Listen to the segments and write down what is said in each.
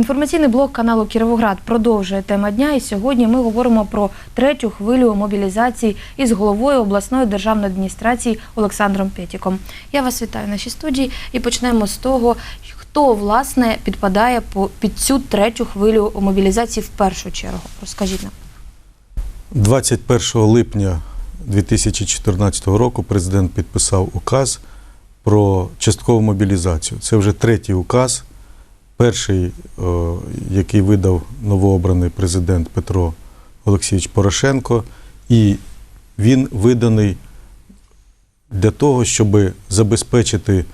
Інформаційний блок каналу Кіровоград продовжує тема дня. І сьогодні ми говоримо про третю хвилю мобілізації із головою обласної державної адміністрації Олександром Пєтіком. Я вас вітаю в нашій студії і почнемо з того, хто власне підпадає під цю третю хвилю мобілізації в першу чергу. Розкажіть нам. 21 липня 2014 року президент підписав указ про часткову мобілізацію. Це вже третій указ. Перший, е, який видав новообраний президент Петро Олексійович Порошенко, і він виданий для того, щоб забезпечити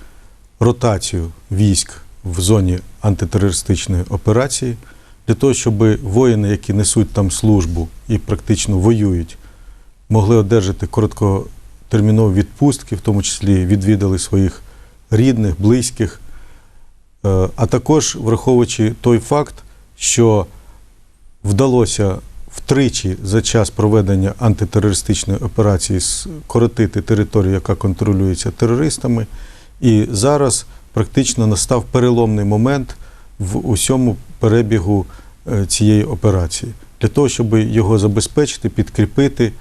ротацію військ в зоні антитерористичної операції, для того, щоб воїни, які несуть там службу і практично воюють, могли одержати короткотермінові відпустки, в тому числі відвідали своїх рідних, близьких. Е, А також враховуючи той факт, що вдалося втричі за час проведення антитерористичної операції скоротити територію, яка контролюється терористами, і зараз практично настав переломний момент в усьому перебігу е, цієї операції. Для того, щоб його забезпечити, підкріпити,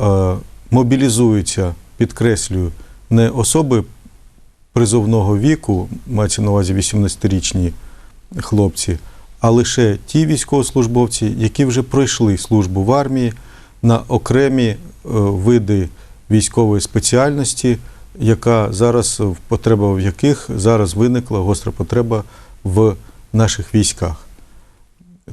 е, мобілізуються, підкреслюю, не особи призовного віку, мається на увазі 18-річні хлопці, а лише ті військовослужбовці, які вже пройшли службу в армії на окремі е, види військової спеціальності, яка зараз потреба в яких зараз виникла гостра потреба в наших військах.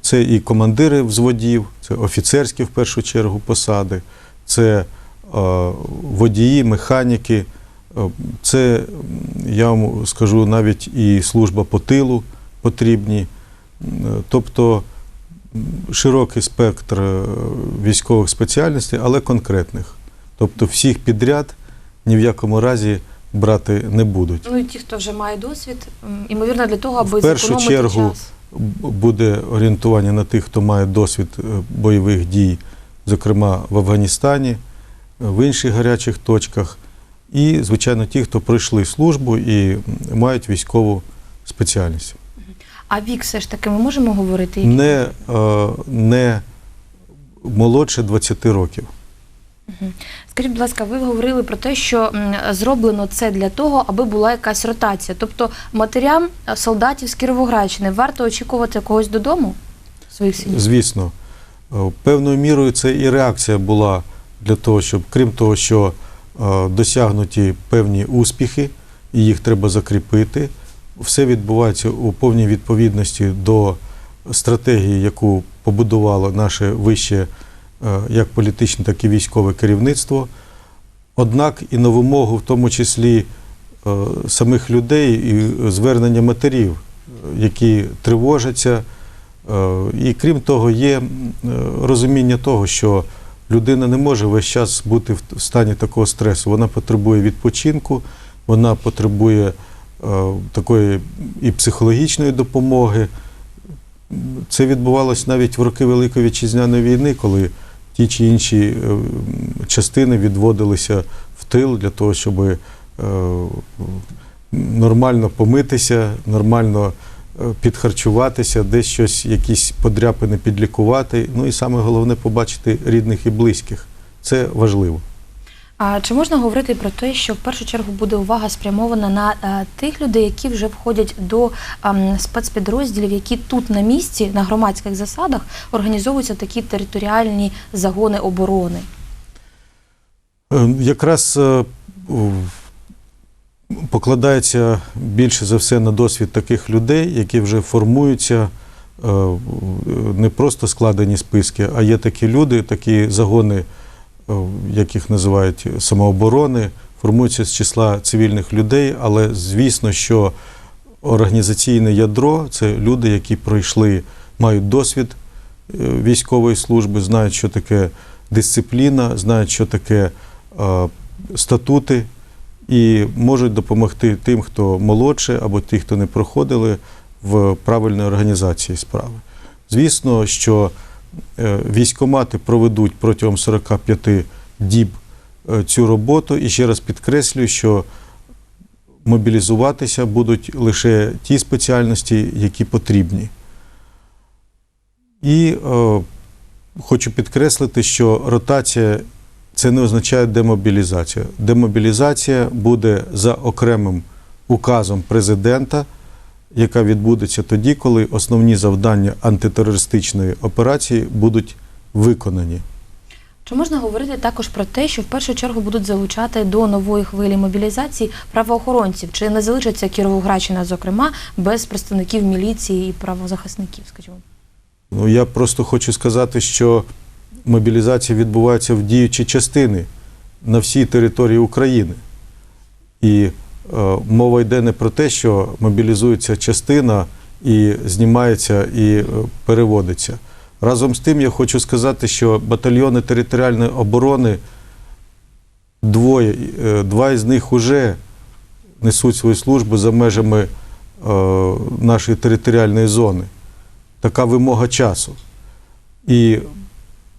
Це і командири взводів, це офіцерські в першу чергу посади, це е, водії, механіки. Е, Це, я вам скажу, навіть і служба по тилу потрібні. Е, Тобто широкий спектр е, військових спеціальностей, але конкретних. Тобто всіх підряд ні в якому разі брати не будуть. Ну і ті, хто вже має досвід, м, ймовірно, для того, аби В першу чергу час. Буде орієнтування на тих, хто має досвід бойових дій, зокрема в Афганістані, в інших гарячих точках, і, звичайно, ті, хто пройшли службу і мають військову спеціальність. А вік все ж таки ми можемо говорити? який? Не, е, не молодше 20 років. Скажіть, будь ласка, ви говорили про те, що зроблено це для того, аби була якась ротація. Тобто матерям е, солдатів з Кіровоградщини варто очікувати когось додому своїх сім'ї? Звісно, Е, певною мірою це і реакція була для того, щоб, крім того, що досягнуті певні успіхи, і їх треба закріпити, все відбувається у повній відповідності до стратегії, яку побудувало наше вище е, як політичне, так і військове керівництво. Однак і на вимогу, в тому числі е, самих людей, і звернення матерів, е, які тривожаться. Е, І крім того, є е, розуміння того, що людина не може весь час бути в стані такого стресу. Вона потребує відпочинку, вона потребує е, такої і психологічної допомоги. Це відбувалось навіть в роки Великої Вітчизняної війни, коли ті чи інші е, частини відводилися в тил для того, щоб е, нормально помитися, нормально підхарчуватися, десь щось, якісь подряпини підлікувати. Ну і саме головне побачити рідних і близьких. Це важливо. А чи можна говорити про те, що в першу чергу буде увага спрямована на е, тих людей, які вже входять до ем, спецпідрозділів, які тут на місці, на громадських засадах, організовуються такі територіальні загони оборони? Е, Якраз е, покладається більше за все на досвід таких людей, які вже формуються е, не просто складені списки, а є такі люди, такі загони, е, як їх називають самооборони, формуються з числа цивільних людей, але звісно, що організаційне ядро це люди, які пройшли, мають досвід е, військової служби, знають, що таке дисципліна, знають, що таке статути, і можуть допомогти тим, хто молодше, або ті, хто не проходили в правильній організації справи. Звісно, що е, військомати проведуть протягом 45 діб е, цю роботу. І ще раз підкреслюю, що мобілізуватися будуть лише ті спеціальності, які потрібні. І е, хочу підкреслити, що ротація це не означає демобілізацію. Демобілізація буде за окремим указом президента, яка відбудеться тоді, коли основні завдання антитерористичної операції будуть виконані. Чи можна говорити також про те, що в першу чергу будуть залучати до нової хвилі мобілізації правоохоронців? Чи не залишиться Кіровоградщина, зокрема, без представників міліції і правозахисників, скажімо? Ну, я просто хочу сказати, що мобілізація відбувається в діючі частини на всій території України. І е, мова йде не про те, що мобілізується частина і знімається і е, переводиться. Разом з тим, я хочу сказати, що батальйони територіальної оборони двоє, е, два із них вже несуть свою службу за межами нашої територіальної зони. Така вимога часу. І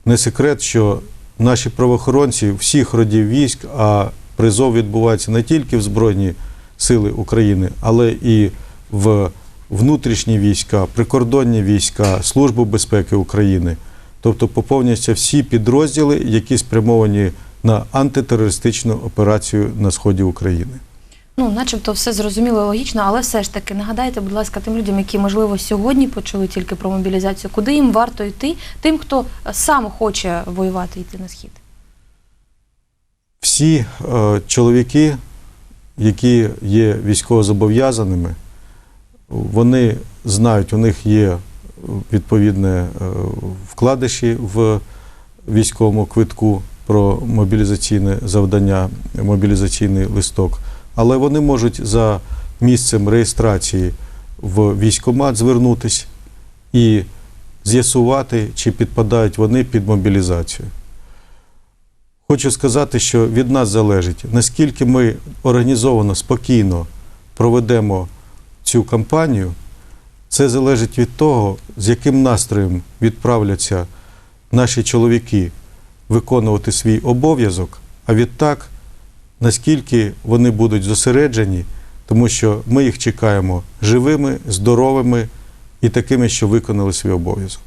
не секрет, що наші правоохоронці всіх родів військ, а призов відбувається не тільки в Збройні Сили України, але і в внутрішні війська, прикордонні війська, Службу безпеки України. Тобто поповнюються всі підрозділи, які спрямовані на антитерористичну операцію на сході України. Ну, начебто, все зрозуміло, і логічно, але все ж таки нагадайте, будь ласка, тим людям, які можливо сьогодні почули тільки про мобілізацію, куди їм варто йти, тим, хто сам хоче воювати, йти на схід. Всі е, чоловіки, які є військовозобов'язаними, вони знають, у них є відповідне е, вкладиші в військовому квитку про мобілізаційне завдання, мобілізаційний листок. Але вони можуть за місцем реєстрації в військкомат звернутися і з'ясувати, чи підпадають вони під мобілізацію. Хочу сказати, що від нас залежить, наскільки ми організовано, спокійно проведемо цю кампанію. Це залежить від того, з яким настроєм відправляться наші чоловіки виконувати свій обов'язок, а відтак, наскільки вони будуть зосереджені, тому що ми їх чекаємо живими, здоровими і такими, що виконали свій обов'язок.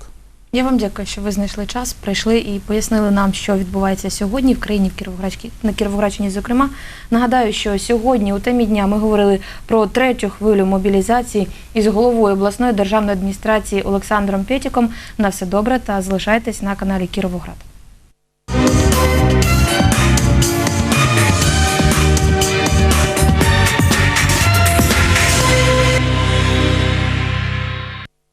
Я вам дякую, що ви знайшли час, прийшли і пояснили нам, що відбувається сьогодні в країні, в Кіровоградській- на Кіровоградщині. Зокрема, нагадаю, що сьогодні у темі дня ми говорили про третю хвилю мобілізації із головою обласної державної адміністрації Олександром Пєтіком. На все добре та залишайтесь на каналі Кіровоград.